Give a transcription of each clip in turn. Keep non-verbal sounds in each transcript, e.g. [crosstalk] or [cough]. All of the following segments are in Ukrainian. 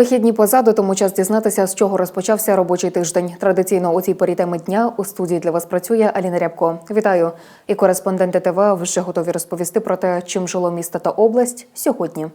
Вихідні позаду, тому час дізнатися, з чого розпочався робочий тиждень. Традиційно у цій порі теми дня у студії для вас працює Аліна Рябко. Вітаю! І кореспонденти ТВ вже готові розповісти про те, чим жило місто та область сьогодні.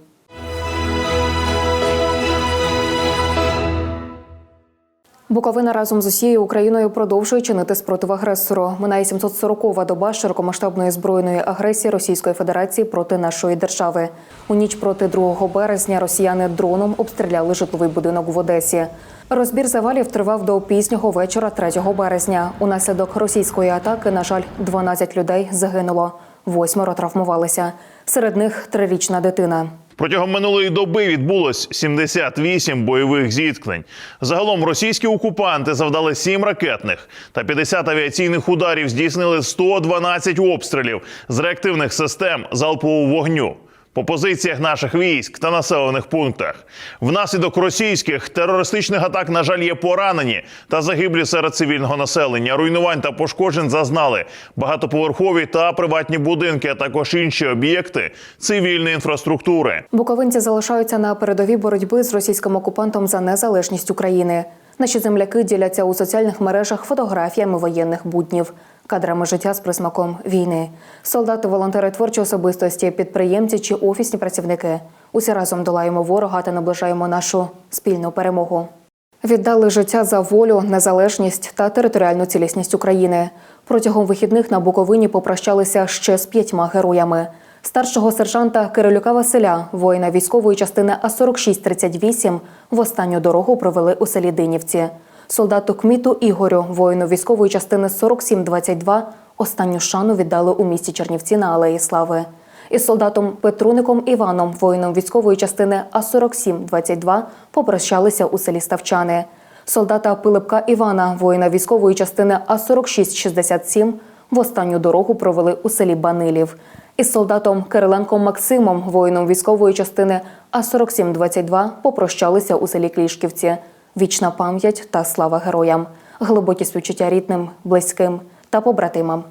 Буковина разом з усією Україною продовжує чинити спротив агресору. Минає 740-ва доба широкомасштабної збройної агресії Російської Федерації проти нашої держави. У ніч проти 2 березня росіяни дроном обстріляли житловий будинок в Одесі. Розбір завалів тривав до пізнього вечора 3 березня. Унаслідок російської атаки, на жаль, 12 людей загинуло, восьмеро травмувалися. Серед них трирічна дитина. Протягом минулої доби відбулось 78 бойових зіткнень. Загалом російські окупанти завдали 7 ракетних та 50 авіаційних ударів, здійснили 112 обстрілів з реактивних систем залпового вогню по позиціях наших військ та населених пунктах. Внаслідок російських терористичних атак, на жаль, є поранені та загиблі серед цивільного населення. Руйнувань та пошкоджень зазнали багатоповерхові та приватні будинки, а також інші об'єкти цивільної інфраструктури. Буковинці залишаються на передовій боротьби з російським окупантом за незалежність України. Наші земляки діляться у соціальних мережах фотографіями воєнних буднів, кадрами життя з присмаком війни. Солдати, волонтери творчі особистості, підприємці чи офісні працівники. Усі разом долаємо ворога та наближаємо нашу спільну перемогу. Віддали життя за волю, незалежність та територіальну цілісність України. Протягом вихідних на Буковині попрощалися ще з п'ятьма героями. Старшого сержанта Кирилюка Василя, воїна військової частини А4638, в останню дорогу провели у селі Динівці. Солдату Кміту Ігорю, воїну військової частини 4722, останню шану віддали у місті Чернівці на Алеї Слави. Із солдатом Петруником Іваном, воїном військової частини А4722, попрощалися у селі Ставчани. Солдата Пилипка Івана, воїна військової частини А4667, в останню дорогу провели у селі Банилів. Із солдатом Кириленком Максимом, воїном військової частини А4722, попрощалися у селі Клішківці. Вічна пам'ять та слава героям, глибокі співчуття рідним, близьким та побратимам.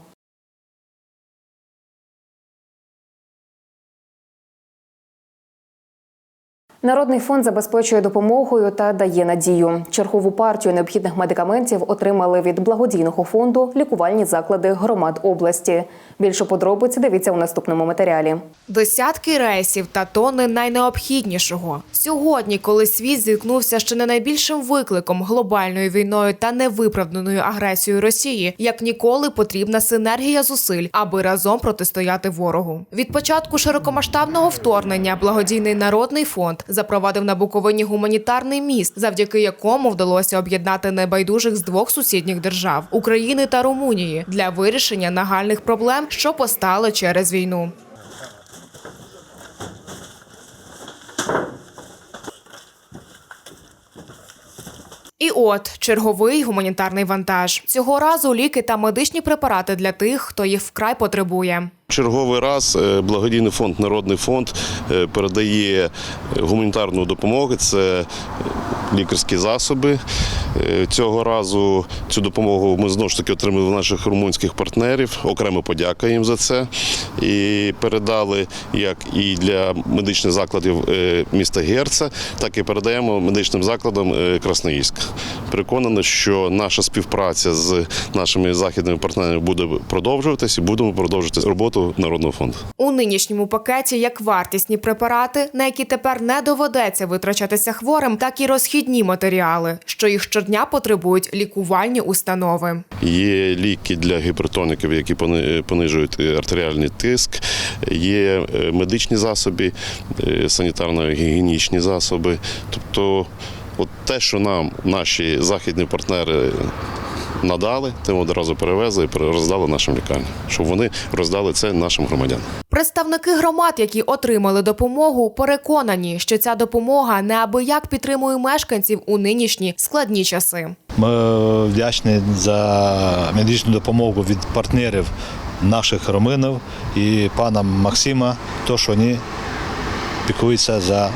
Народний фонд забезпечує допомогою та дає надію. Чергову партію необхідних медикаментів отримали від благодійного фонду лікувальні заклади громад області. Більше подробиць дивіться у наступному матеріалі. Десятки рейсів та тони найнеобхіднішого. Сьогодні, коли світ зіткнувся ще не найбільшим викликом глобальною війною та невиправданою агресією Росії, як ніколи потрібна синергія зусиль, аби разом протистояти ворогу. Від початку широкомасштабного вторгнення благодійний народний фонд запровадив на Буковині гуманітарний міст, завдяки якому вдалося об'єднати небайдужих з двох сусідніх держав України та Румунії для вирішення нагальних проблем, що постали через війну. І от черговий гуманітарний вантаж. Цього разу ліки та медичні препарати для тих, хто їх вкрай потребує. Черговий раз е, благодійний фонд Народний фонд е, передає гуманітарну допомогу. Це лікарські засоби. Е, Цього разу цю допомогу ми знову ж таки отримали в наших румунських партнерів. Окремо подяка їм за це. І передали як і для медичних закладів міста Герца, так і передаємо медичним закладам Красноїльськ. Переконаний, що наша співпраця з нашими західними партнерами буде продовжуватись і будемо продовжувати роботу Народного фонду. У нинішньому пакеті як вартісні препарати, на які тепер не доведеться витрачатися хворим, так і розхідні матеріали, що їх щодня потребують лікувальні установи. Є ліки для гіпертоників, які пони- понижують е, артеріальний тиск, є е, медичні засоби, е, санітарно-гігієнічні засоби. Тобто, от те, що нам наші західні партнери надали, тим одразу перевезли і роздали нашим лікарням, щоб вони роздали це нашим громадянам. Представники громад, які отримали допомогу, переконані, що ця допомога неабияк підтримує мешканців у нинішні складні часи. Ми вдячні за медичну допомогу від партнерів наших роминів і пана Максима, то, що вони піклуються за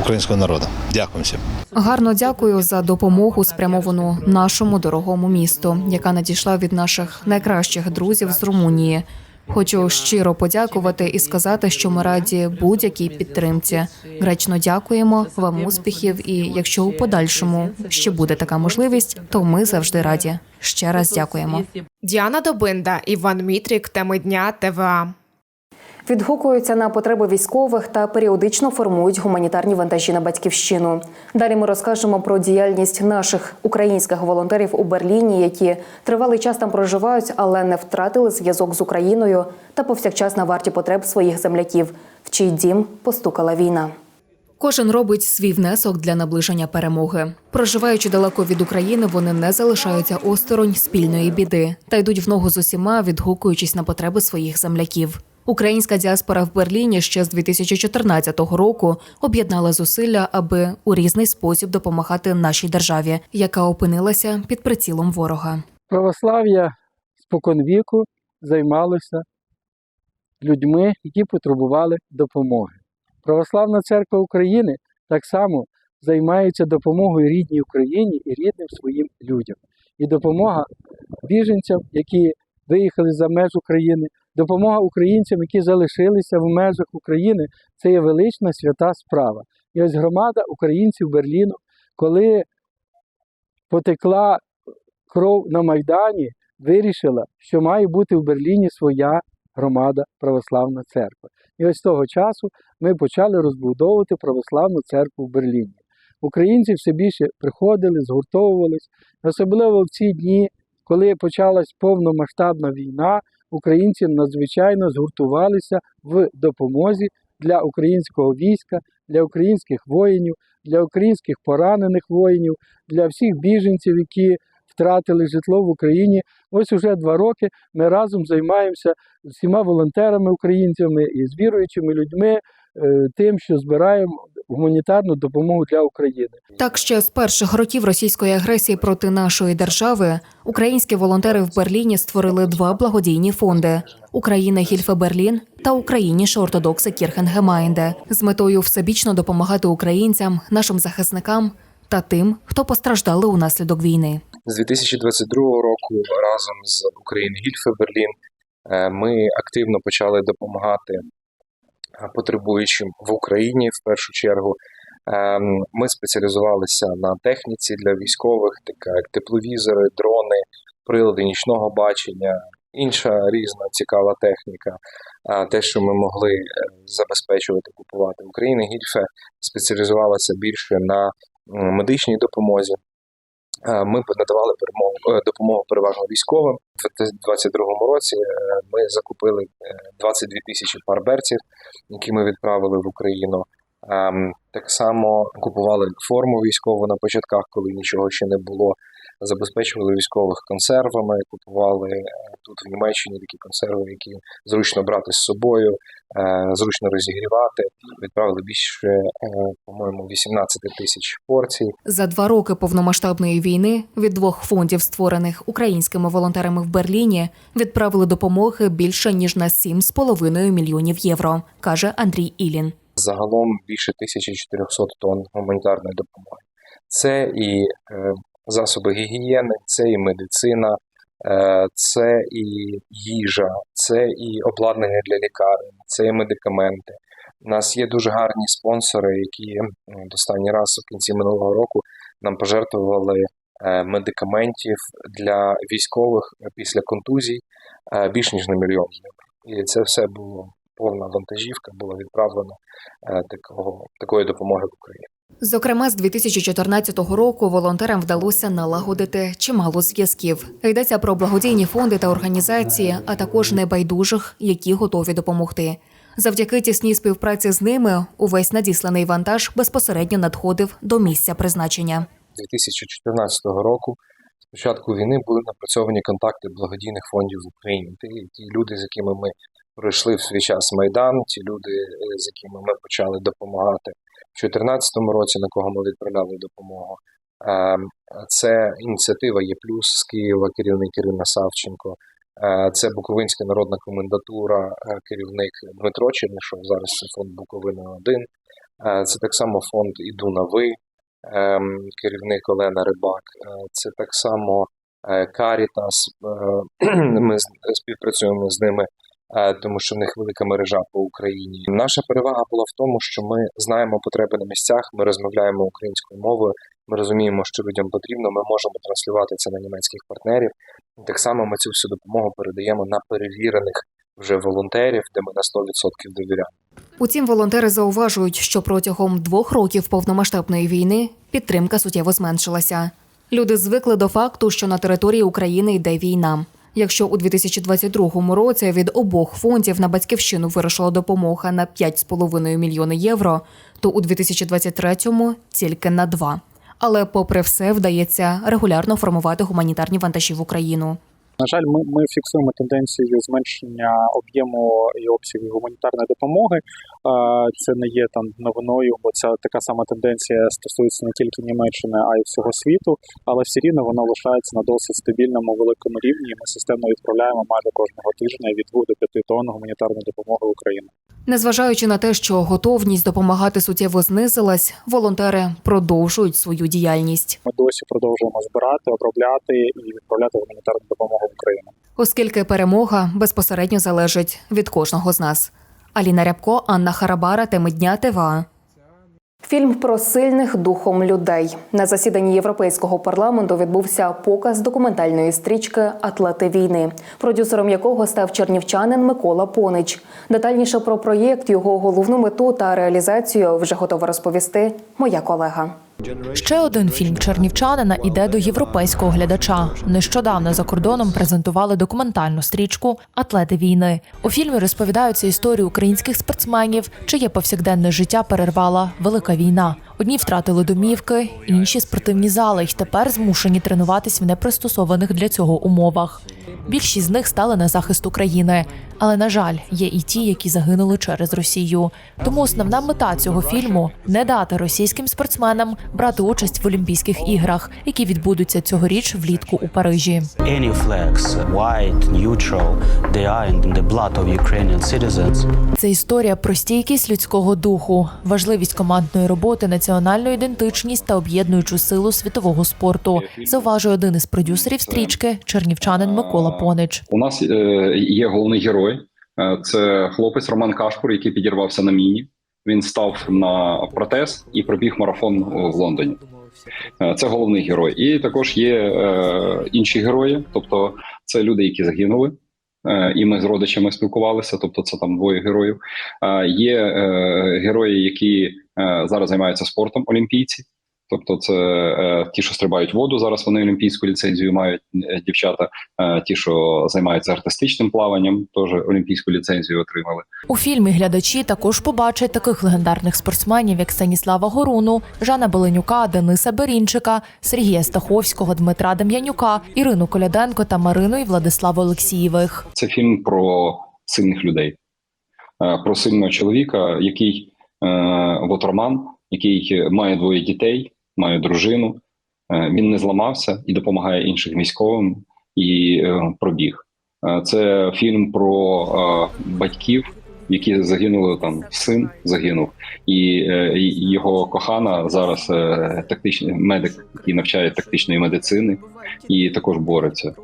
українського народу. Дякую всім. Гарно дякую за допомогу, спрямовану нашому дорогому місту, яка надійшла від наших найкращих друзів з Румунії. Хочу щиро подякувати і сказати, що ми раді будь-якій підтримці. Гречно дякуємо вам успіхів. І якщо у подальшому ще буде така можливість, то ми завжди раді. Ще раз дякуємо. Діана Добинда, Іван Мітрік, теми дня ТВА. Відгукуються на потреби військових та періодично формують гуманітарні вантажі на батьківщину. Далі ми розкажемо про діяльність наших українських волонтерів у Берліні, які тривалий час там проживають, але не втратили зв'язок з Україною та повсякчас на варті потреб своїх земляків, в чий дім постукала війна. Кожен робить свій внесок для наближення перемоги. Проживаючи далеко від України, вони не залишаються осторонь спільної біди та йдуть в ногу з усіма, відгукуючись на потреби своїх земляків. Українська діаспора в Берліні ще з 2014 року об'єднала зусилля, аби у різний спосіб допомагати нашій державі, яка опинилася під прицілом ворога. православ'я споконвіку займалося людьми, які потребували допомоги. Православна церква України так само займається допомогою рідній Україні і рідним своїм людям. І допомога біженцям, які виїхали за меж України, допомога українцям, які залишилися в межах України, це є велична свята справа. І ось громада українців Берліну, коли потекла кров на Майдані, вирішила, що має бути в Берліні своя громада Православна церква. І ось з того часу ми почали розбудовувати православну церкву в Берліні. Українці все більше приходили, згуртовувались, особливо в ці дні, коли почалась повномасштабна війна, українці надзвичайно згуртувалися в допомозі для українського війська, для українських воїнів, для українських поранених воїнів, для всіх біженців, які втратили житло в Україні. Ось уже два роки ми разом займаємося всіма волонтерами українцями і з віруючими людьми тим, що збираємо гуманітарну допомогу для України. Так ще з перших років російської агресії проти нашої держави українські волонтери в Берліні створили два благодійні фонди: Україна Гільфе Берлін та Україніше ортодокси Кірхенгемайнде з метою всебічно допомагати українцям, нашим захисникам та тим, хто постраждали унаслідок війни. З 2022 року разом з Україною Гільфе Берлін е, ми активно почали допомагати е, потребуючим в Україні в першу чергу. Ем, Ми спеціалізувалися на техніці для військових, така як тепловізори, дрони, прилади нічного бачення, інша різна цікава техніка. А Те, що ми могли е, забезпечувати, купувати. Україна Гільфе спеціалізувалася більше на медичній допомозі. Е, Ми надавали перемогу, е, допомогу переважно військовим. У 2022 році е, ми закупили е, 22 тисячі пар берців, які ми відправили в Україну. Ем, Так само купували форму військову на початках, коли нічого ще не було. Забезпечували військових консервами, купували е, тут в Німеччині такі консерви, які зручно брати з собою, е, зручно розігрівати. Відправили більше, е, по-моєму, 18 тисяч порцій. За два роки повномасштабної війни від двох фондів, створених українськими волонтерами в Берліні, відправили допомоги більше ніж на 7,5 мільйонів євро, каже Андрій Ілін. Загалом більше 1400 тонн гуманітарної допомоги. Це і засоби гігієни, це і медицина, е, це і їжа, це і обладнання для лікарень, це і медикаменти. У нас є дуже гарні спонсори, які останній раз в кінці минулого року нам пожертвували е, медикаментів для військових після контузій е, більш ніж на мільйон євро. І це все було повна вантажівка, була відправлена такого, такої допомоги в Україну. Зокрема, з 2014 року волонтерам вдалося налагодити чимало зв'язків. Йдеться про благодійні фонди та організації, а також небайдужих, які готові допомогти. Завдяки тісній співпраці з ними увесь надісланий вантаж безпосередньо надходив до місця призначення. 2014 року, з початку війни, були напрацьовані контакти благодійних фондів в Україні. Ті, ті люди, з якими ми пройшли в свій час Майдан, ті люди, е, з якими ми почали допомагати в 2014 році, на кого ми відправляли допомогу. Ем, Це ініціатива Є плюс з Києва, керівник Ірина Савченко. Е, Це Буковинська народна комендатура, е, керівник Дмитро Чернишов. Зараз це фонд Буковина 1 Е, Це так само фонд Іду на ви, керівник Олена Рибак. Е, Це так само е, Карітас. е, [clears throat] Ми співпрацюємо з ними. Е, тому що в них велика мережа по Україні. Наша перевага була в тому, що ми знаємо потреби на місцях, ми розмовляємо українською мовою. Ми розуміємо, що людям потрібно. Ми можемо транслювати це на німецьких партнерів. Так само ми цю всю допомогу передаємо на перевірених вже волонтерів, де ми на 100% довіряємо. Утім, волонтери зауважують, що протягом двох років повномасштабної війни підтримка суттєво зменшилася. Люди звикли до факту, що на території України йде війна. Якщо у 2022 році від обох фондів на батьківщину вирушила допомога на 5,5 мільйони євро, то у 2023 тільки на 2. Але, попри все, вдається регулярно формувати гуманітарні вантажі в Україну. На жаль, ми, ми фіксуємо тенденцію зменшення об'єму і обсягів гуманітарної допомоги. Це не є там новиною, бо ця така сама тенденція стосується не тільки Німеччини, а й всього світу. Але все рівно вона лишається на досить стабільному великому рівні. Ми системно відправляємо майже кожного тижня від 2 до 5 тонн гуманітарної допомоги в Україну. Незважаючи на те, що готовність допомагати суттєво знизилась, волонтери продовжують свою діяльність. Ми досі продовжуємо збирати, обробляти і відправляти гуманітарну допомогу в Україну. Оскільки перемога безпосередньо залежить від кожного з нас. Аліна Рябко, Анна Харабара, теми дня ТВА. Фільм про сильних духом людей на засіданні Європейського парламенту відбувся показ документальної стрічки Атлети війни, продюсером якого став чернівчанин Микола Понич. Детальніше про проєкт, його головну мету та реалізацію вже готова розповісти моя колега. Ще один фільм чернівчанина іде до європейського глядача. Нещодавно за кордоном презентували документальну стрічку Атлети війни. У фільмі розповідаються історії українських спортсменів, чиє повсякденне життя перервала велика війна. Одні втратили домівки, інші спортивні зали, й тепер змушені тренуватись в непристосованих для цього умовах. Більшість з них стали на захист України, але на жаль, є і ті, які загинули через Росію. Тому основна мета цього фільму не дати російським спортсменам брати участь в Олімпійських іграх, які відбудуться цьогоріч влітку у Парижі. Це історія про стійкість людського духу, важливість командної роботи, національну ідентичність та об'єднуючу силу світового спорту. Зауважує один із продюсерів стрічки чернівчанин Микола Понич. У нас е, є головний герой. Е, Це хлопець Роман Кашпур, який підірвався на міні. Він став на протез і пробіг марафон в Лондоні. Е, Це головний герой. І також є е, інші герої, тобто це люди, які загинули. Е, І ми з родичами спілкувалися, тобто це там двоє героїв. Е, Є е, герої, які е, зараз займаються спортом, олімпійці. Тобто, це е, ті, що стрибають воду. Зараз вони олімпійську ліцензію мають е, дівчата. Е, ті, що займаються артистичним плаванням, теж олімпійську ліцензію отримали. У фільмі глядачі також побачать таких легендарних спортсменів, як Станіслава Горуну, Жана Беленюка, Дениса Берінчика, Сергія Стаховського, Дмитра Дем'янюка, Ірину Коляденко та Марину і Владиславу Олексієвих. Це фільм про сильних людей, е, про сильного чоловіка, який е, от Роман, який має двоє дітей, має дружину. Е, Він не зламався і допомагає іншим військовим і е, пробіг. Е, Це фільм про батьків, які загинули там. Син загинув, і його кохана зараз тактичний медик, який навчає тактичної медицини, і також бореться.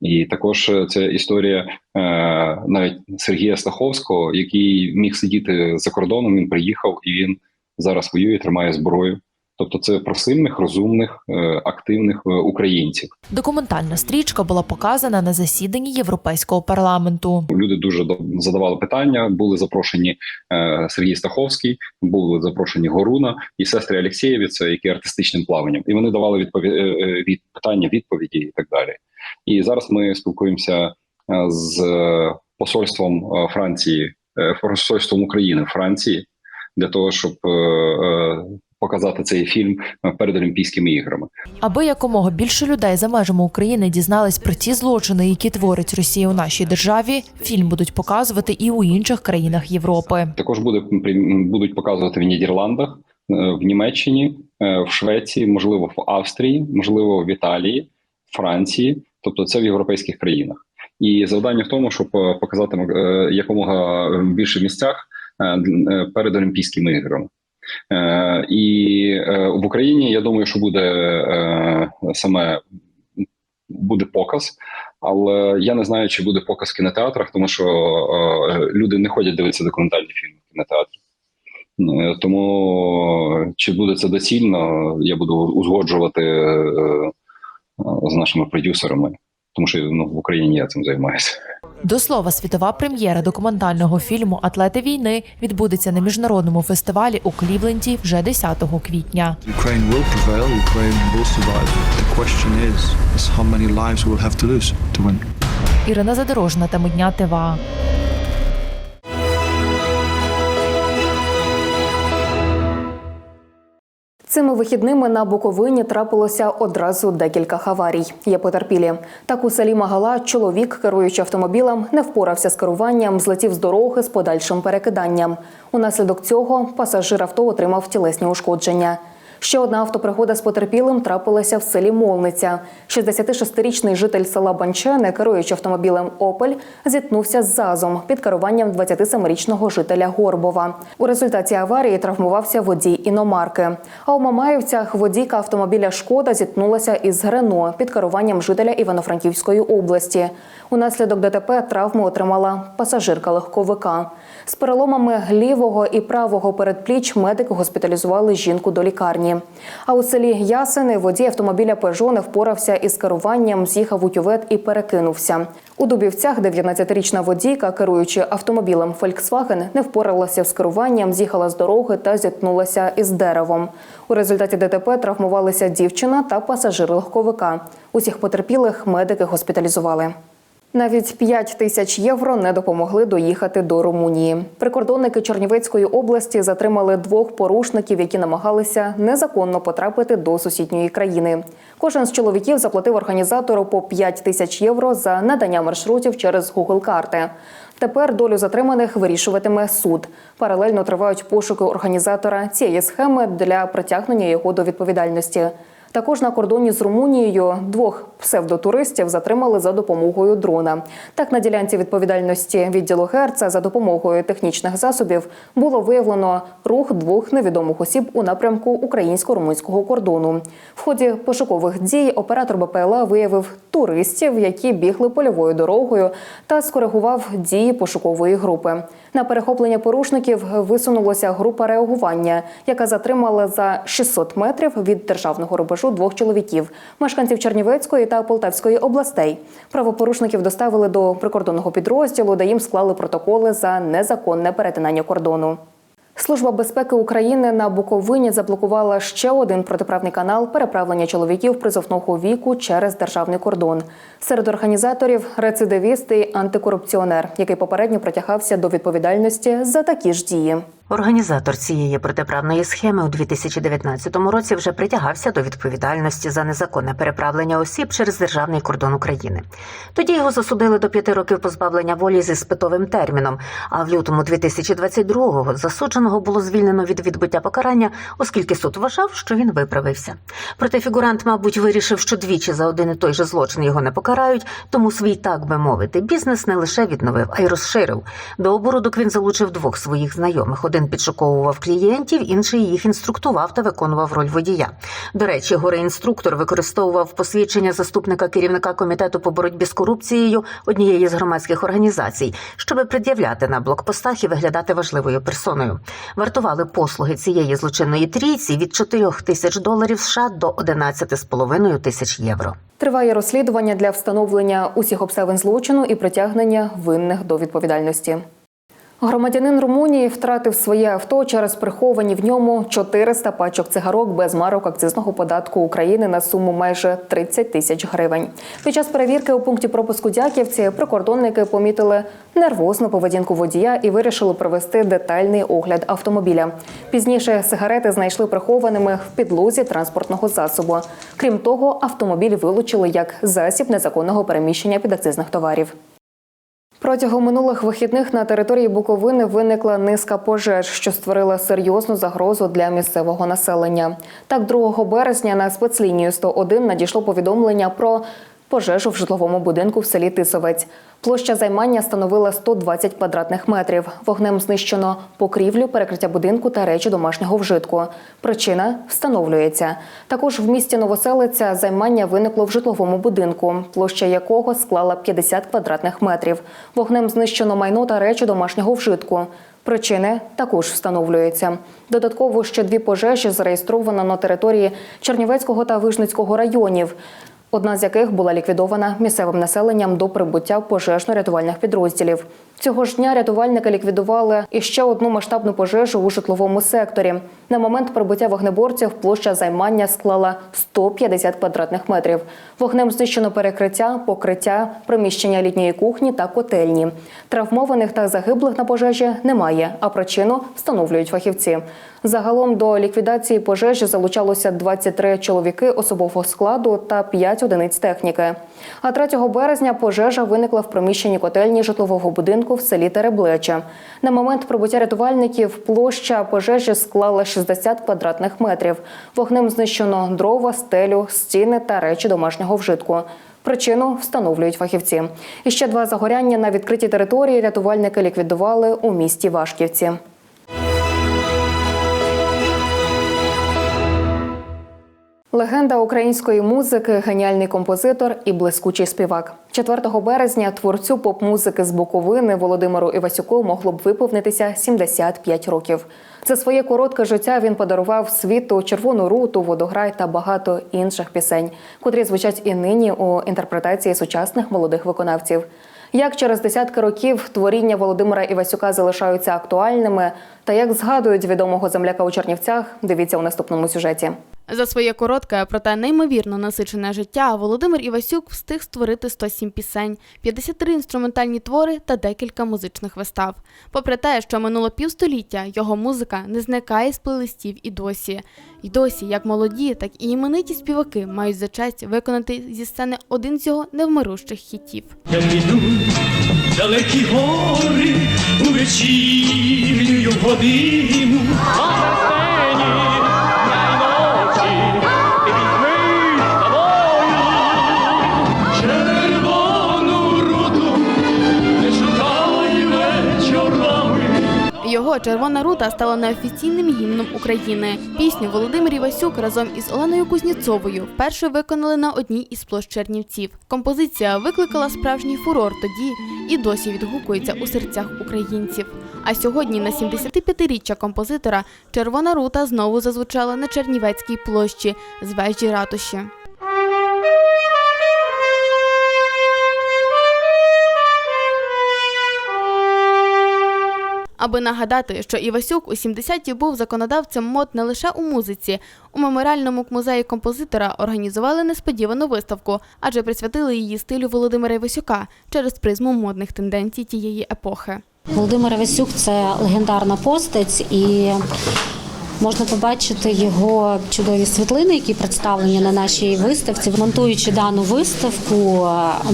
І також це історія навіть Сергія Стаховського, який міг сидіти за кордоном. Він приїхав і він зараз воює, тримає зброю. Тобто, це про сильних, розумних, е, активних е, українців. Документальна стрічка була показана на засіданні Європейського парламенту. Люди дуже задавали питання. Були запрошені е, Сергій Стаховський, були запрошені Горуна і сестри Алєксєєві, це які артистичним плаванням, і вони давали відпові... е, від питання, відповіді і так далі. І зараз ми спілкуємося з посольством Франції, посольством України Франції для того, щоб показати цей фільм е, перед Олімпійськими іграми. Аби якомога більше людей за межами України дізнались про ті злочини, які творить Росія у нашій державі, фільм будуть показувати і у інших країнах Європи. Також буде будуть показувати в Нідерландах, е, в Німеччині, е, в Швеції, можливо, в Австрії, можливо, в Італії, Франції, тобто це в європейських країнах. І завдання в тому, щоб показати якомога більше місцях перед Олімпійськими іграми. Е, І е, в Україні я думаю, що буде е, саме буде показ. Але я не знаю, чи буде показ в кінотеатрах, тому що люди не ходять дивитися документальні фільми в кінотеатрі. Е, Тому чи буде це доцільно, я буду узгоджувати з нашими продюсерами, тому що ну, в Україні я цим займаюся. До слова, світова прем'єра документального фільму Атлети війни відбудеться на міжнародному фестивалі у Клівленді вже 10 квітня. Ukraine will prevail, Ukraine will Цими вихідними на Буковині трапилося одразу декілька аварій. Є потерпілі. Так у селі Магала чоловік, керуючи автомобілем, не впорався з керуванням, злетів з дороги з подальшим перекиданням. Унаслідок цього пасажир авто отримав тілесні ушкодження. Ще одна автопригода з потерпілим трапилася в селі Молниця. 66-річний житель села Банчене, керуючи автомобілем Опель, зіткнувся з ЗАЗом під керуванням 27-річного жителя Горбова. У результаті аварії травмувався водій іномарки. А у Мамаївцях водійка автомобіля Шкода зіткнулася із Грено під керуванням жителя Івано-Франківської області. Унаслідок ДТП травму отримала пасажирка легковика. З переломами лівого і правого передпліч медики госпіталізували жінку до лікарні. А у селі Ясени водій автомобіля Пежо не впорався із керуванням, з'їхав у кювет і перекинувся. У Дубівцях 19-річна водійка, керуючи автомобілем Volkswagen, не впоралася з керуванням, з'їхала з дороги та зіткнулася із деревом. У результаті ДТП травмувалися дівчина та пасажир легковика. Усіх потерпілих медики госпіталізували. Навіть 5 тисяч євро не допомогли доїхати до Румунії. Прикордонники Чернівецької області затримали двох порушників, які намагалися незаконно потрапити до сусідньої країни. Кожен з чоловіків заплатив організатору по 5 тисяч євро за надання маршрутів через Google карти. Тепер долю затриманих вирішуватиме суд. Паралельно тривають пошуки організатора цієї схеми для притягнення його до відповідальності. Також на кордоні з Румунією двох псевдотуристів затримали за допомогою дрона. Так, на ділянці відповідальності відділу Герца за допомогою технічних засобів було виявлено рух двох невідомих осіб у напрямку українсько-румунського кордону. В ході пошукових дій оператор БПЛА виявив туристів, які бігли польовою дорогою, та скоригував дії пошукової групи. На перехоплення порушників висунулася група реагування, яка затримала за 600 метрів від державного рубежу двох чоловіків, мешканців Чернівецької та Полтавської областей. Правопорушників доставили до прикордонного підрозділу, де їм склали протоколи за незаконне перетинання кордону. Служба безпеки України на Буковині заблокувала ще один протиправний канал переправлення чоловіків призовного віку через державний кордон. Серед організаторів рецидивіст і антикорупціонер, який попередньо притягався до відповідальності за такі ж дії. Організатор цієї протиправної схеми у 2019 році вже притягався до відповідальності за незаконне переправлення осіб через державний кордон України. Тоді його засудили до п'яти років позбавлення волі зі спитовим терміном. А в лютому 2022-го засудженого було звільнено від відбуття покарання, оскільки суд вважав, що він виправився. Проте фігурант, мабуть, вирішив, що двічі за один і той же злочин його не покарають, тому свій так би мовити бізнес не лише відновив, а й розширив. До оборудок він залучив двох своїх знайомих. Один підшуковував клієнтів, інший їх інструктував та виконував роль водія. До речі, горе-інструктор використовував посвідчення заступника керівника комітету по боротьбі з корупцією однієї з громадських організацій, щоб пред'являти на блокпостах і виглядати важливою персоною. Вартували послуги цієї злочинної трійці від 4 тисяч доларів США до 11,5 тисяч євро. Триває розслідування для встановлення усіх обставин злочину і притягнення винних до відповідальності. Громадянин Румунії втратив своє авто через приховані в ньому 400 пачок цигарок без марок акцизного податку України на суму майже 30 тисяч гривень. Під час перевірки у пункті пропуску Дяківці прикордонники помітили нервозну поведінку водія і вирішили провести детальний огляд автомобіля. Пізніше сигарети знайшли прихованими в підлозі транспортного засобу. Крім того, автомобіль вилучили як засіб незаконного переміщення підакцизних товарів. Протягом минулих вихідних на території Буковини виникла низка пожеж, що створила серйозну загрозу для місцевого населення. Так, 2 березня на спецлінію 101 надійшло повідомлення про пожежу в житловому будинку в селі Тисовець. Площа займання становила 120 квадратних метрів. Вогнем знищено покрівлю, перекриття будинку та речі домашнього вжитку. Причина встановлюється. Також в місті Новоселиця займання виникло в житловому будинку, площа якого склала 50 квадратних метрів. Вогнем знищено майно та речі домашнього вжитку. Причини також встановлюються. Додатково ще дві пожежі зареєстровано на території Чернівецького та Вижницького районів. Одна з яких була ліквідована місцевим населенням до прибуття пожежно-рятувальних підрозділів. Цього ж дня рятувальники ліквідували іще одну масштабну пожежу у житловому секторі. На момент прибуття вогнеборців площа займання склала 150 квадратних метрів. Вогнем знищено перекриття, покриття, приміщення літньої кухні та котельні. Травмованих та загиблих на пожежі немає, а причину встановлюють фахівці. Загалом до ліквідації пожежі залучалося 23 чоловіки особового складу та 5 одиниць техніки. А 3 березня пожежа виникла в приміщенні котельні житлового будинку в селі Тереблече. На момент прибуття рятувальників площа пожежі склала 60 квадратних метрів. Вогнем знищено дрова, стелю, стіни та речі домашнього вжитку. Причину встановлюють фахівці. І ще два загоряння на відкритій території рятувальники ліквідували у місті Вашківці. Легенда української музики, геніальний композитор і блискучий співак. 4 березня творцю поп-музики з Буковини Володимиру Івасюку могло б виповнитися 75 років. За своє коротке життя він подарував світу червону руту, водограй та багато інших пісень, котрі звучать і нині у інтерпретації сучасних молодих виконавців. Як через десятки років творіння Володимира Івасюка залишаються актуальними, та як згадують відомого земляка у Чернівцях, дивіться у наступному сюжеті. За своє коротке, проте неймовірно насичене життя Володимир Івасюк встиг створити 107 пісень, 53 інструментальні твори та декілька музичних вистав. Попри те, що минуло півстоліття, його музика не зникає з плейлистів і досі. І досі, як молоді, так і імениті співаки мають за честь виконати зі сцени один з його невмирущих хітів. Я піду далекі гори у вечірню годину, Його червона рута стала неофіційним гімном України. Пісню Володимир Івасюк разом із Оленою Кузнєцовою вперше виконали на одній із площ Чернівців. Композиція викликала справжній фурор тоді і досі відгукується у серцях українців. А сьогодні, на 75-річчя композитора, червона рута знову зазвучала на Чернівецькій площі з вежі ратуші. Аби нагадати, що Івасюк у 70-ті був законодавцем мод не лише у музиці. У меморіальному музеї композитора організували несподівану виставку, адже присвятили її стилю Володимира Івасюка через призму модних тенденцій тієї епохи. Володимир Івасюк це легендарна постать, і можна побачити його чудові світлини, які представлені на нашій виставці. Монтуючи дану виставку,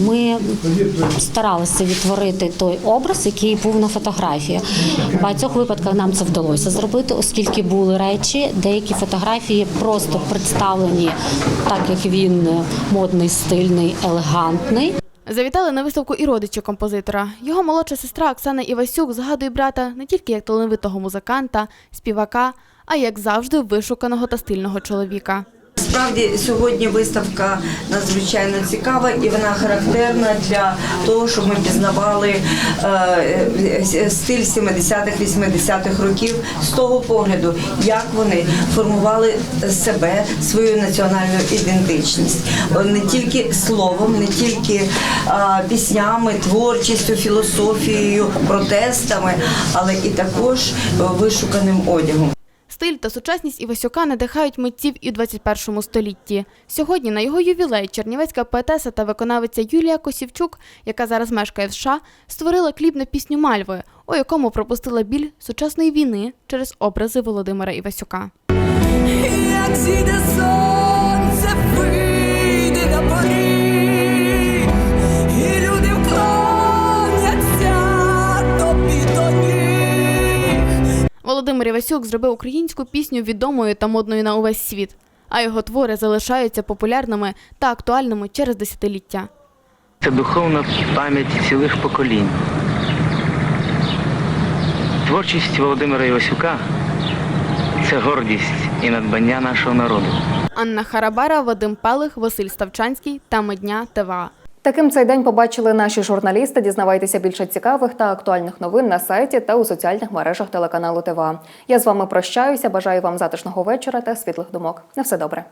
ми старалися відтворити той образ, який був на фотографії. В багатьох випадках нам це вдалося зробити, оскільки були речі, деякі фотографії просто представлені так, як він модний, стильний, елегантний. Завітали на виставку і родичі композитора. Його молодша сестра Оксана Івасюк згадує брата не тільки як талановитого музиканта, співака, а як завжди вишуканого та стильного чоловіка. Справді сьогодні виставка надзвичайно цікава і вона характерна для того, щоб ми пізнавали е, стиль 70-х, 80-х років з того погляду, як вони формували себе, свою національну ідентичність Е, не тільки словом, не тільки е, піснями, творчістю, філософією, протестами, але і також е, вишуканим одягом. Стиль та сучасність Івасюка надихають митців і у 21 столітті. Сьогодні на його ювілей чернівецька поетеса та виконавиця Юлія Косівчук, яка зараз мешкає в США, створила кліп на пісню Мальви, у якому пропустила біль сучасної війни через образи Володимира Івасюка. Як зійде сонце, Володимир Івасюк зробив українську пісню відомою та модною на увесь світ. а його твори залишаються популярними та актуальними через десятиліття. Це духовна пам'ять цілих поколінь. Творчість Володимира Івасюка це гордість і надбання нашого народу. Анна Харабара, Вадим Палих, Василь Ставчанський та Медня ТВА. Таким цей день побачили наші журналісти. Дізнавайтеся більше цікавих та актуальних новин на сайті та у соціальних мережах телеканалу ТВА. Я з вами прощаюся. Бажаю вам затишного вечора та світлих думок. На все добре.